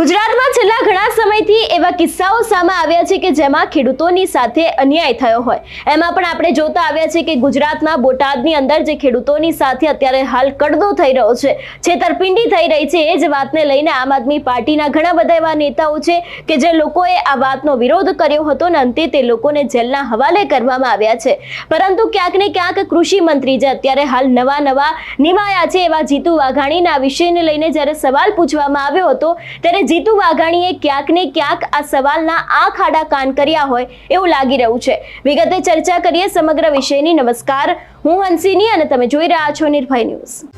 ગુજરાતમાં છેલ્લા ઘણા સમયથી એવા કિસ્સાઓ સામે આવ્યા છે કે જેમાં ખેડૂતોની સાથે અન્યાય થયો હોય. એમાં પણ આપણે જોતા આવ્યા છે કે ગુજરાતના બોટાદની અંદર જે ખેડૂતોની સાથે અત્યારે હાલ કડદો થઈ રહ્યો છે, છેતરપિંડી થઈ રહી છે, એ જ વાતને લઈને આમ આદમી પાર્ટીના ઘણા બધા એવા નેતાઓ છે કે જે લોકોએ આ વાતનો વિરોધ કર્યો હતો અને અંતે તે લોકોને જેલના હવાલે કરવામાં આવ્યા છે. પરંતુ ક્યાંક ને ક્યાંક કૃષિ મંત્રી જે અત્યારે હાલ નવા નવા નિમાયા છે એવા જીતુ વાઘાણીના વિષયને લઈને જ્યારે સવાલ પૂછવામાં આવ્યો હતો, ત્યારે જીતુ વાઘાણીએ ક્યાંક ને ક્યાંક આ સવાલના આ ખાડા કાન કર્યા હોય એવું લાગી રહ્યું છે. વિગતે ચર્ચા કરીએ સમગ્ર વિષયની. નમસ્કાર. હું હંસિની અને તમે જોઈ રહ્યા છો નિર્ભય ન્યૂઝ.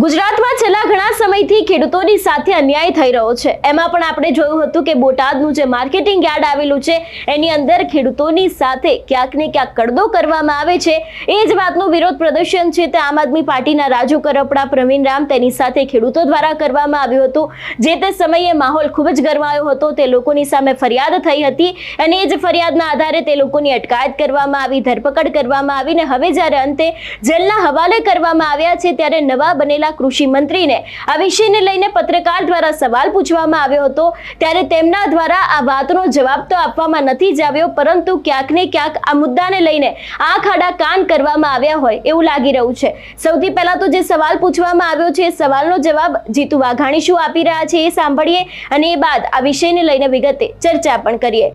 ગુજરાતમાં છેલ્લા ઘણા સમયથી ખેડૂતોની સાથે અન્યાય થઈ રહ્યો છે. એમાં પણ આપણે જોયું હતું કે બોટાદનું જે માર્કેટિંગ યાર્ડ આવેલું છે, એની અંદર ખેડૂતોની સાથે ક્યાંક ને ક્યાંક કડદો કરવામાં આવે છે. એ જ વાતનું વિરોધ પ્રદર્શન છે તે આમ આદમી પાર્ટીના રાજુ કરપડા, પ્રવીણ રામ તેની સાથે ખેડૂતો દ્વારા કરવામાં આવ્યું હતું. જે તે સમયે માહોલ ખૂબ જ ગરમાયો હતો. તે લોકોની સામે ફરિયાદ થઈ હતી અને એ જ ફરિયાદના આધારે તે લોકોની અટકાયત કરવામાં આવી, ધરપકડ કરવામાં આવી ને હવે જ્યારે અંતે જેલના હવાલે કરવામાં આવ્યા છે, ત્યારે નવા બનેલા કૃષિ મંત્રીને આ વિષયને લઈને પત્રકાર દ્વારા સવાલ પૂછવામાં આવ્યો હતો. ત્યારે તેમના દ્વારા આ વાતનો જવાબ તો આપવામાં નથી જ આવ્યો, પરંતુ ક્યાંક ને ક્યાંક આ મુદ્દાને લઈને આંખ આડા કાન કરવામાં આવ્યા હોય એવું લાગી રહ્યું છે. સૌથી પહેલા તો જે સવાલ પૂછવામાં આવ્યો છે, એ સવાલનો જવાબ જીતુ વાઘાણી શું આપી રહ્યા છે એ સાંભળીએ અને એ બાદ આ વિષયને લઈને વિગતે ચર્ચા પણ કરીએ.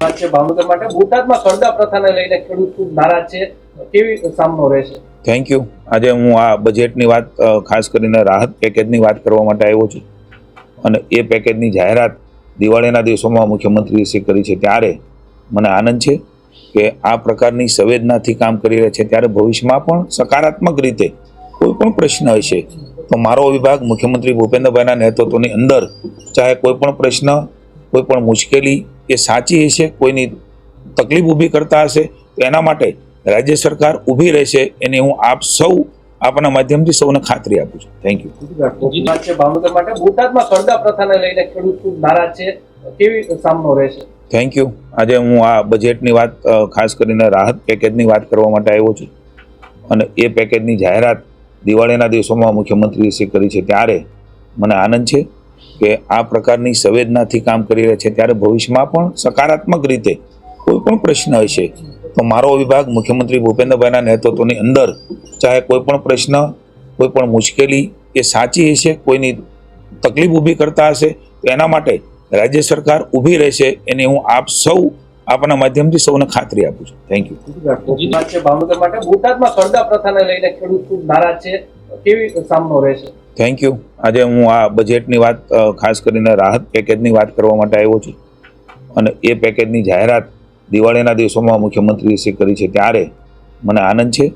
ભાવનગર માટે. બોટાદમાં કરદા પ્રથાને લઈને ખેડૂત ખૂબ નારાજ છે. કેવી સામનો રહેશે? થેન્ક યુ આજે હું આ બજેટની વાત ખાસ કરીને રાહત પેકેજની વાત કરવા માટે આવ્યો છું. અને એ પેકેજની જાહેરાત દિવાળીના દિવસોમાં મુખ્યમંત્રીશ્રી કરી છે ત્યારે મને આનંદ છે કે આ પ્રકારની સંવેદનાથી કામ કરી રહ્યા છે ત્યારે ભવિષ્યમાં પણ સકારાત્મક રીતે કોઈ પણ પ્રશ્ન હશે તો મારો વિભાગ મુખ્યમંત્રી ભૂપેન્દ્રભાઈના નેતૃત્વની અંદર, ચાહે કોઈ પણ પ્રશ્ન, કોઈ પણ મુશ્કેલી એ સાચી હશે, કોઈની તકલીફ ઊભી કરતા હશે, તો એના માટે રાજ્ય સરકાર ઊભી રહેશે એની હું આપ સૌ આપના માધ્યમથી સૌને ખાતરી આપું છું. થેન્ક યુ ભાવનગર માટે. બોટાદમાં કરદા પ્રથાને લઈને ખેડૂત ખૂબ નારાજ છે. કેવી સામનો રહેશે? થેન્ક યુ આજે હું આ બજેટની વાત ખાસ કરીને રાહત પેકેજની વાત કરવા માટે આવ્યો છું. અને એ પેકેજની જાહેરાત દિવાળીના દિવસોમાં મુખ્યમંત્રીશ્રી કરી છે ત્યારે મને આનંદ છે કે આ પ્રકારની સંવેદનાથી કામ કરી રહ્યા છે. ત્યારે ભવિષ્યમાં પણ સકારાત્મક રીતે કોઈ પણ પ્રશ્ન હશે તો મારો વિભાગ મુખ્યમંત્રી ભૂપેન્દ્રભાઈના નેતૃત્વની અંદર ચાહે કોઈ પણ પ્રશ્ન કોઈ પણ મુશ્કેલી એ સાચી હશે કોઈની તકલીફ ઊભી કરતા હશે તો એના માટે રાજ્ય સરકાર ઊભી રહેશે એની હું આપ સૌ આપના માધ્યમથી સૌને ખાતરી આપું છું. થેન્ક યુ ભાવનગર માટે બોટાદમાં કરદા પ્રથાને લઈને ખેડૂત ખૂબ નારાજ છે. કેવી સામનો રહેશે? થેન્ક યુ આજે હું આ બજેટની વાત ખાસ કરીને રાહત પેકેજની વાત કરવા માટે આવ્યો છું. અને એ પેકેજની જાહેરાત દિવાળીના દિવસોમાં મુખ્યમંત્રીશ્રી કરી છે ત્યારે મને આનંદ છે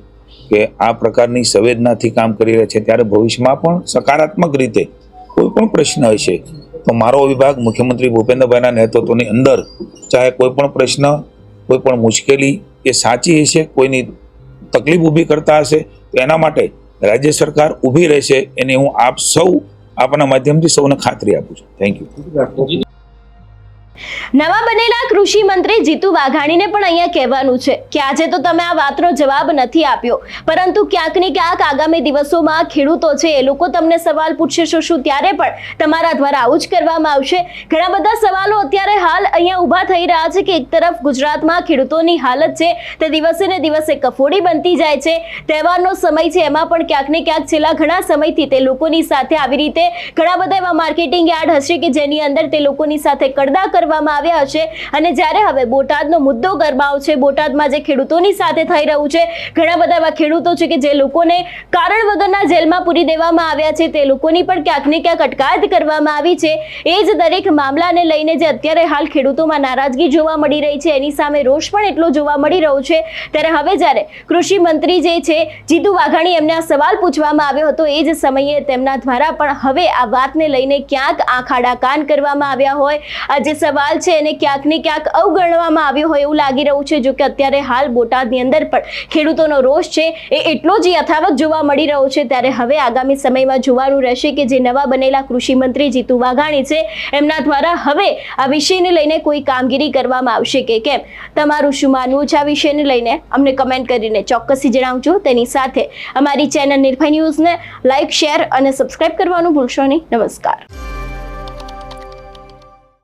કે આ પ્રકારની સંવેદનાથી કામ કરી રહ્યા છે. ત્યારે ભવિષ્યમાં પણ સકારાત્મક રીતે કોઈ પણ પ્રશ્ન હશે તો મારો વિભાગ મુખ્યમંત્રી ભૂપેન્દ્રભાઈના નેતૃત્વની અંદર ચાહે કોઈ પણ પ્રશ્ન, કોઈ પણ મુશ્કેલી એ સાચી હશે, કોઈની તકલીફ ઊભી કરતા હશે, તો એના માટે રાજ્ય સરકાર ઊભી રહેશે. એની હું આપ સૌ આપના માધ્યમથી સૌને ખાતરી આપું છું. થેન્ક યુ નવા બનેલા કૃષિ મંત્રી જીતુ વાઘાણીને પણ અહીંયા કહેવાનું છે કે આજે તો તમે આ વાતનો જવાબ નથી આપ્યો. પરંતુ ક્યાંક ને ક્યાંક આગામી દિવસોમાં ખેડૂતો છે એ લોકો તમને સવાલ પૂછશે, શું શું? ત્યારે પણ તમારા દ્વારા આવું જ કરવામાં આવશે. ઘણા બધા સવાલો અત્યારે હાલ અહીંયા ઊભા થઈ રહ્યા છે કે એક તરફ ગુજરાતમાં ખેડૂતોની હાલત છે, તે દિવસે ને દિવસે કફોડી બનતી જાય છે. તહેવારનો સમય છે, એમાં પણ ક્યાંક ને ક્યાંક છેલ્લા ઘણા સમયથી તે લોકોની સાથે આવી રીતે ઘણા બધા એવા માર્કેટિંગ યાર્ડ હશે કે જેની અંદર તે લોકોની સાથે કડદા કરવામાં આવ્યા છે. અને જ્યારે હવે બોટાદનો મુદ્દો ગરમાવ છે, બોટાદમાં જે ખેડૂતોની સાથે થઈ રહ્યું છે, ઘણા બધા એવા ખેડૂતો છે કે જે લોકોને કારણ વગરના જેલમાં પૂરી દેવામાં આવ્યા છે, તે લોકોની પણ ક્યાંક ને ક્યાંક અટકાયત કરવામાં આવી છે. એ જ દરેક મામલાને લઈને જે અત્યારે હાલ ખેડૂતોમાં નારાજગી જોવા મળી રહી છે, એની સામે રોષ પણ એટલો જોવા મળી રહ્યો છે. ત્યારે હવે જ્યારે કૃષિ મંત્રી જે છે, જીતુ વાઘાણી એમને આ સવાલ પૂછવામાં આવ્યો હતો, એ જ સમયે તેમના દ્વારા પણ હવે આ વાતને લઈને ક્યાંક આંખ કાન કરવામાં આવ્યા હોય. આ જે સવાલ સવાલ છે એને ક્યાંક ને ક્યાંક અવગણવામાં આવ્યો હોય એવું લાગી રહ્યું છે જો કે અત્યારે હાલ બોટાદની અંદર પણ ખેડૂતોનો રોષ છે, એ એટલો જ યથાવત જોવા મળી રહ્યો છે. ત્યારે હવે આગામી સમયમાં જોવાનું રહેશે કે જે નવા બનેલા કૃષિ મંત્રી જીતુ વાઘાણી છે, એમના દ્વારા હવે આ વિષયને લઈને કોઈ કામગીરી કરવામાં આવશે કે કેમ? તમારું શું માનવું છે આ વિષયને લઈને? અમને કમેન્ટ કરીને ચોક્કસથી જણાવજો. તેની સાથે અમારી ચેનલ નિર્ભય ન્યૂઝને લાઇક શેર અને સબસ્ક્રાઇબ કરવાનું ભૂલશો નહીં. નમસ્કાર.